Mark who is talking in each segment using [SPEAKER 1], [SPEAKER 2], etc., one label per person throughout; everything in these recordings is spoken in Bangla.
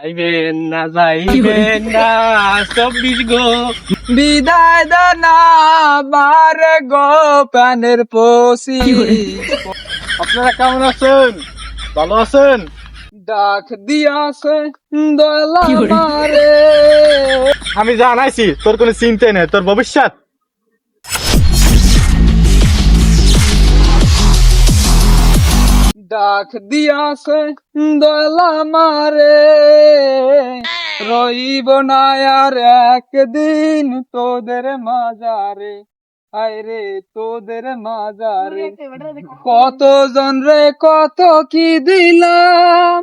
[SPEAKER 1] যাইবেন না যাইবেন না চব্বিশ গো।
[SPEAKER 2] বিদায় দানা গো পশি।
[SPEAKER 1] আপনারা কেমন আছেন? ভালো আছেন?
[SPEAKER 2] ডাক দিয়াছে দলা মারে
[SPEAKER 1] আমি জানাইছি তোর কোনো চিন্তাই নেই তোর ভবিষ্যৎ?
[SPEAKER 2] ডাক দিয়াছে, দলা মারে। রইব না আর একদিন তোদের মাজারে। আরে তোদের মাজারে। কত জন রে, কত কি দিলাম?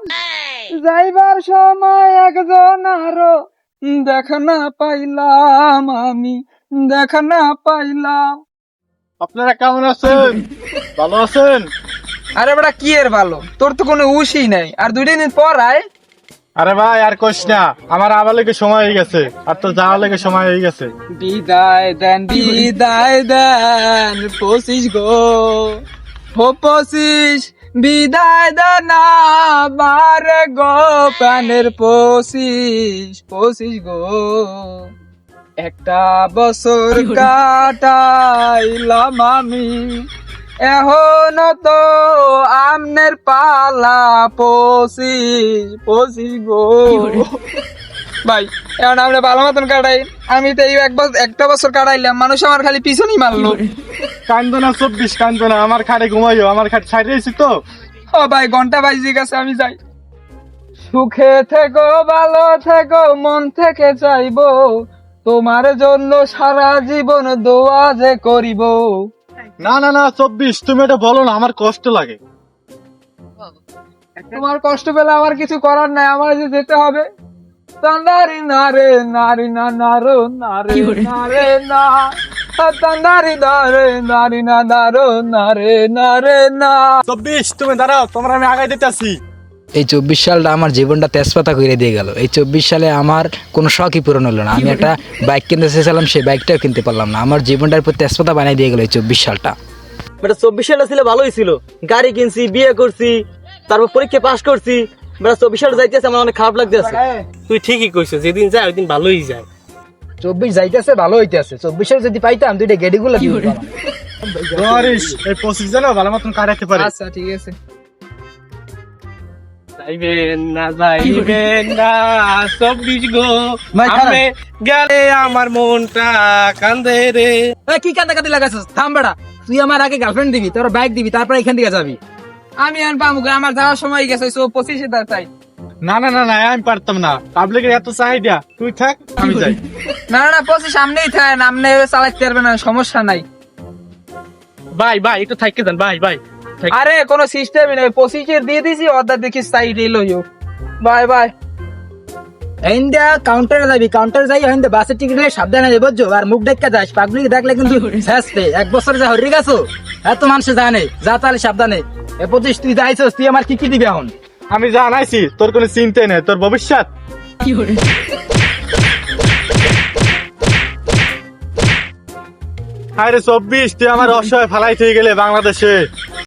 [SPEAKER 2] যাইবার সময় একজন আরও দেখা না পাইলাম আমি, দেখা না পাইলাম।
[SPEAKER 1] আপনারা কেমন আছেন? ভালো আছেন?
[SPEAKER 2] আরে বেটা কি এর ভালো? তোর তো কোনো উশই নাই। আর দুই দিন পর আয়।
[SPEAKER 1] আরে ভাই আর কোশ না আমার আবার লেগে সময় হয়ে গেছে আর তোর যাওয়ার লেগে সময় হয়ে গেছে।
[SPEAKER 2] বিদায় দেন বিদায় দেন পশিস গো। হো পশিস বিদায় দেন আমার গো প্যানের পশিস পশিস গো। একটা বছর কাটাইলাম আমি এখন তো আমনের পালা পশিস পশিস গো। ভাই এখন আমরা ভালো মতন কাটাই। আমি তো এই এক বছর একটা বছর কাটাইলাম মানুষ আমার খালি পিছনই মারলো।
[SPEAKER 1] কান্দো না চব্বিশ কান্দো না আমার খাটে ঘুমাইও আমার খাট ছাড়িয়ে দিয়েছি তো।
[SPEAKER 2] ও ভাই ঘণ্টা বাজে গেছে আমি যাই। সুখে থেকো ভালো থেকো মন থেকে চাইব। তোমার জন্য সারা জীবন দোয়া যে করিব।
[SPEAKER 1] না না না চব্বিশ তুমি এটা বলো না আমার কষ্ট লাগে।
[SPEAKER 2] তোমার কষ্ট পেলে আমার কিছু করার নাই আমার যে যেতে হবে। তান্দারি নারে নারী না নারো নারে নারে না তান্দারি নারে নারী না নারো নারে নারে না
[SPEAKER 1] চব্বিশ তুমি দাঁড়াও তোমরা আমি আগে দিতেছি।
[SPEAKER 3] এই চব্বিশ সালটা আমার জীবনটা তেজপাতা করে দিয়ে গেল। এই চব্বিশ সালে আমার কোনো শখই পূরণ হলো না। আমি একটা বাইক কিনতে চেয়েছিলাম সেই বাইকটাও কিনতে পারলাম না। আমার জীবনটার উপর তেজপাতা বানিয়ে দিয়ে গেল এই চব্বিশ সালটা।
[SPEAKER 4] বেটা চব্বিশ সালটা ছিল ভালোই ছিল। গাড়ি কিনছি বিয়ে করছি তারপর পরীক্ষা পাশ করছি। বেটা চব্বিশ সালটা যাইতেছে আমার অনেক খারাপ লাগতেছে।
[SPEAKER 1] তুই ঠিকই কইছিস যেদিন যায় ওই দিন ভালোই যায়।
[SPEAKER 3] চব্বিশ যাইতেছে ভালো হইতেছে। চব্বিশ সালে যদি পাইতাম দুইটা গেডিগুলো
[SPEAKER 1] এই পঁচিশ জানো ভালো মতন কাটাতে পারে।
[SPEAKER 2] আচ্ছা ঠিক আছে।
[SPEAKER 5] যাইবেন না যাইবেন না চব্বিশ গো। আপনি গেলে আমার মনটা কান্দে রে।
[SPEAKER 3] কি কান্দা কান্দি লাগাছিস থাম বেড়া। তুই আমার আগে গার্লফ্রেন্ড দিবি তোর বাইক দিবি তারপর এখান থেকে যাবি।
[SPEAKER 2] আমি আর পাবো কই? আমার যাওয়ার সময় গেছে সো পঁচিশে তার তাই
[SPEAKER 1] না না না না আমি পারতাম না। পাবলিকের এত চাহিদা। তুই থাক আমি যাই।
[SPEAKER 2] না না, না পঁচিশ সামনেই থাকে আপনি চালাতে পারবেন না সমস্যা নাই।
[SPEAKER 5] ভাই ভাই একটু থাইকে দেন ভাই ভাই থাক-
[SPEAKER 2] আরে কোনো সিস্টেমই নাই। পঁচিশের দিয়ে দিছি অর্ডার দেখি সাইড এলো বাই বাই
[SPEAKER 3] কাউন্টারে যাবি। কাউন্টারে যাই বাসের টিকিট নিয়ে সাবধানে যাবি বুঝছ? আর মুখ দেখা যাস পাগলি দেখলে কিন্তু এক বছর যা হরি গেছো এত মানুষ জানে যা তাহলে সাবধানে। এ পঁচিশ তুই যাইছস তুই আমার কি কি দিবি এখন?
[SPEAKER 1] আমি জানাইছি তোর কোনো চিন্তাই নেই তোর ভবিষ্যৎ। আরে চব্বিশ তুই আমার অসহায় ফালাই থেকে গেলে বাংলাদেশে।